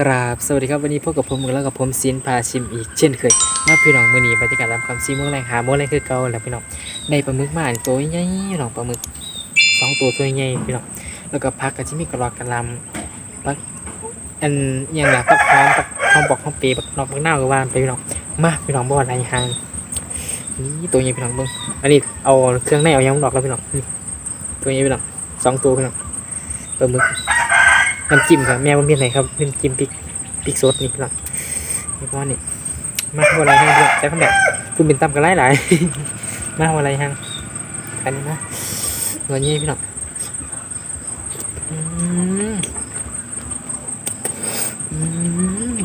กราบสวัสดีครับวันนี้พบกับผมแล้วกับผมซินพาชิมอีกเช่นเคยมาพี่น้องมือนีบรรยากาศรับคำซีเมือไรหาเมื่อไรคือเก่าแล้วพี่น้องได้ปลาหมึกมาอันตัวใหญ่พี่น้องปลาหมึกสองตัวตัวใหญ่พี่น้องแล้วก็พักกับที่มีกระรอกกระลำพักอันอย่างละพักพร้อมพักพร้อมบอกพร้อมเปย์พักนอกพักหน้าก็ว่าไปพี่น้องมาพี่น้องบ่อะไรห่างนี่ตัวใหญ่พี่น้องเบิ่งอันนี้เอาเครื่องในเอายังดอกแล้วพี่น้องตัวใหญ่พี่น้องสองตัวพี่น้องปลาหมึก น้ำจิ้มครับแม่ว่ามีอะไรครับน้ำจิ้มพริกพริกสดนี่พี่น้องนี่ว่อนี่มาหัวไรให้ด้วยใช้คำแบบคุณเป็นตำกันหลายหลายมาว่าอะไรฮะอันนี้นะเงินยี่พี่น้องอืมอืม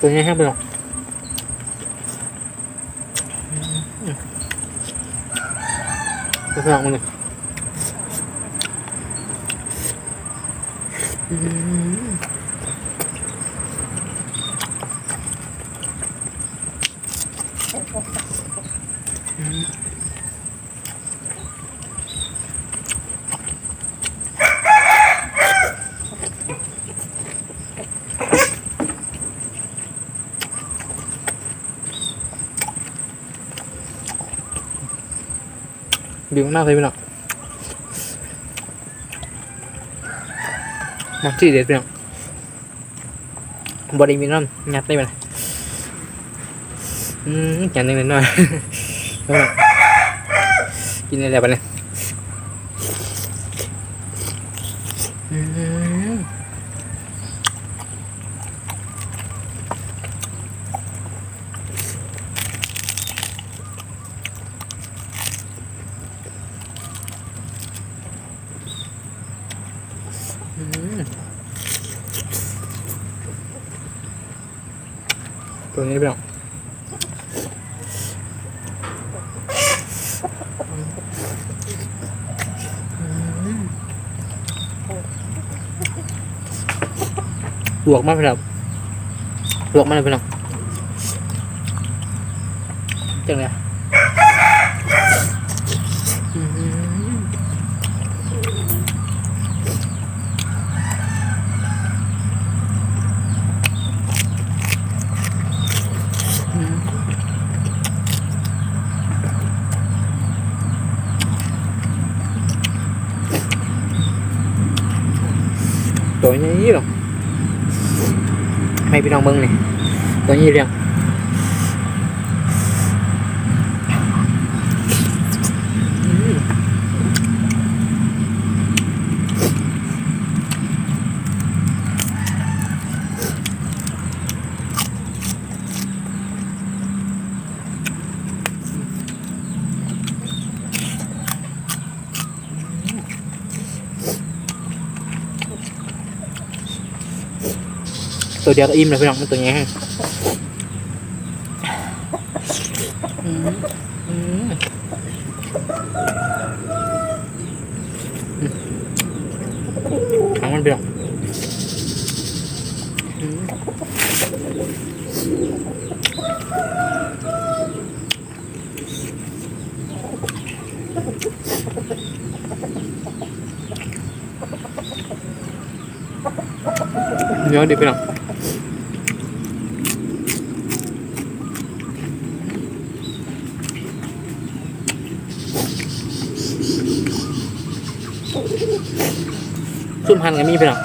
ตัวนี้ให้ไปหรอกตัวสองมันเลยอืม ดีมากเลยพี่น้องมาที่เด็ดพี่น้องบอดี้มินอนงัดได้ไหมอืมยันหนึ่งเลยหน่อยกินอะไรไปเนี่ยอืม ตัวนี้พี่น้องลวกมากพี่น้องลวกมากเลยพี่น้องจังเลยอะอืม ตัวนี้หรอให้พี่น้องเบิ้งนี่ตัวนี้เรียงอืม ตัวเดียวก็อิ่มแล้วพี่น้องมันตัวนี้ฮะอืมอืมอืมเอามันพี่น้องอืมเดี๋ยวเดี๋ยวพี่น้อง ซุ่มพันกันมีพี่น้อง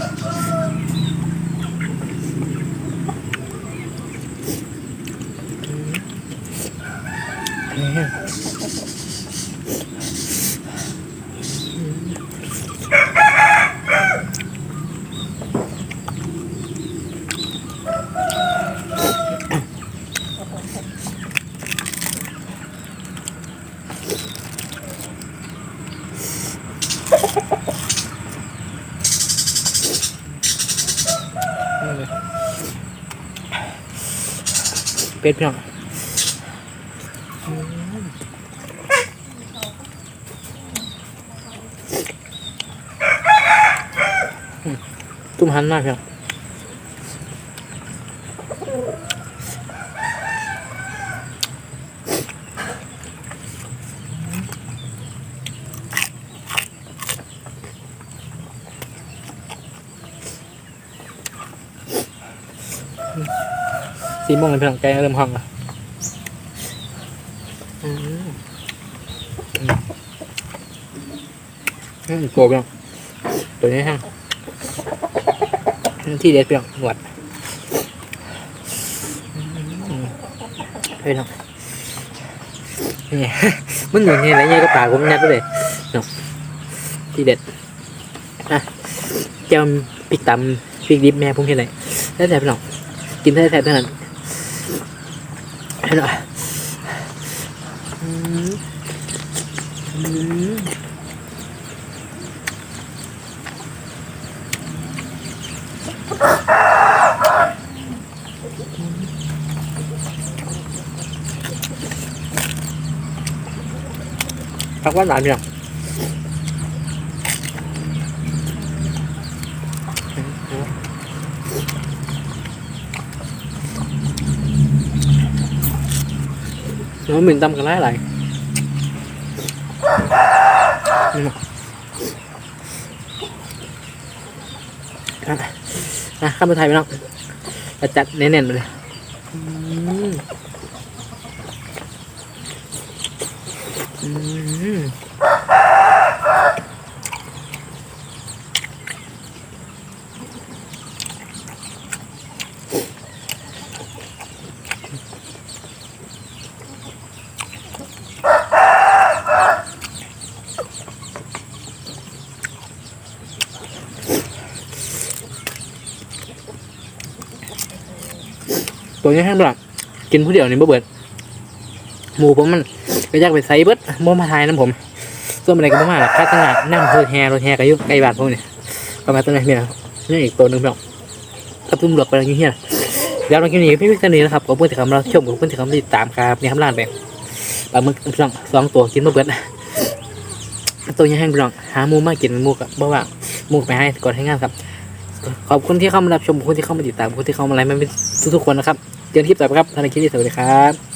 เป็ดพี่น้องตุ้มหันมากพี่น้อง สี่โมงเลยพี่น้องแกงเริ่มห้องและอืมโกบเน้องตัวนี้ฮะที่เด็ดพี่น้องหวดอืมพี่น้องนี่มันเหมือนไงไรไงก็ปากผมแนัดไปเลยเนาะที่เด็ดอะแก้วพริกตำพริกดิบแม่ผมเห็นเลยแล้วแต่พี่น้อง กินได้แต่เท่านั้นให้หน่อยอืมอืมพักว่าหลานพี่น้อ งน้องหมิ่นตำกันไรอะไรนี่มาอะข้ามไปไทยไปน้องจะจัดเน่นๆไปเลยอืม ตัวนี้แห้งบลักกินผู้เดียวนี่บ่เบิดหมูผมมันก็ยากไปไซเบิดบ่มาทายน้ำผมส่วนอะไรก็บ่มาหรอกค่าตลาดน้ำรถแฮรถแฮก็อยู่ใกล้บ้านผมนี่ประมาณตัวไหนพี่นะนี่อีกตัวหนึงพี่น้องกับตุ้มหลอกไปแล้วอยู่เฮียเดี๋ยวเรากินนี้พี่พี่กันีนะครับขอบคุณที่คำเราชมขอบคุณที่คำติดตามครับนี่คำลานไปปลาหมึกพี่น้องสองตัวกินบ่เบิดตัวยังแห้งพี่น้องหาหมูมากินหมูกับบ่ว่าหมูไปให้กดให้งานครับขอบคุณที่เข้ามารับชมขอบคุณที่เข้ามาติดตามขอบคุณที่เข้ามาไลค์มาเป็นทุกๆคนนะครับ เจอกันคลิปต่อไปครับท่านคลิปนี้สวัสดีครับ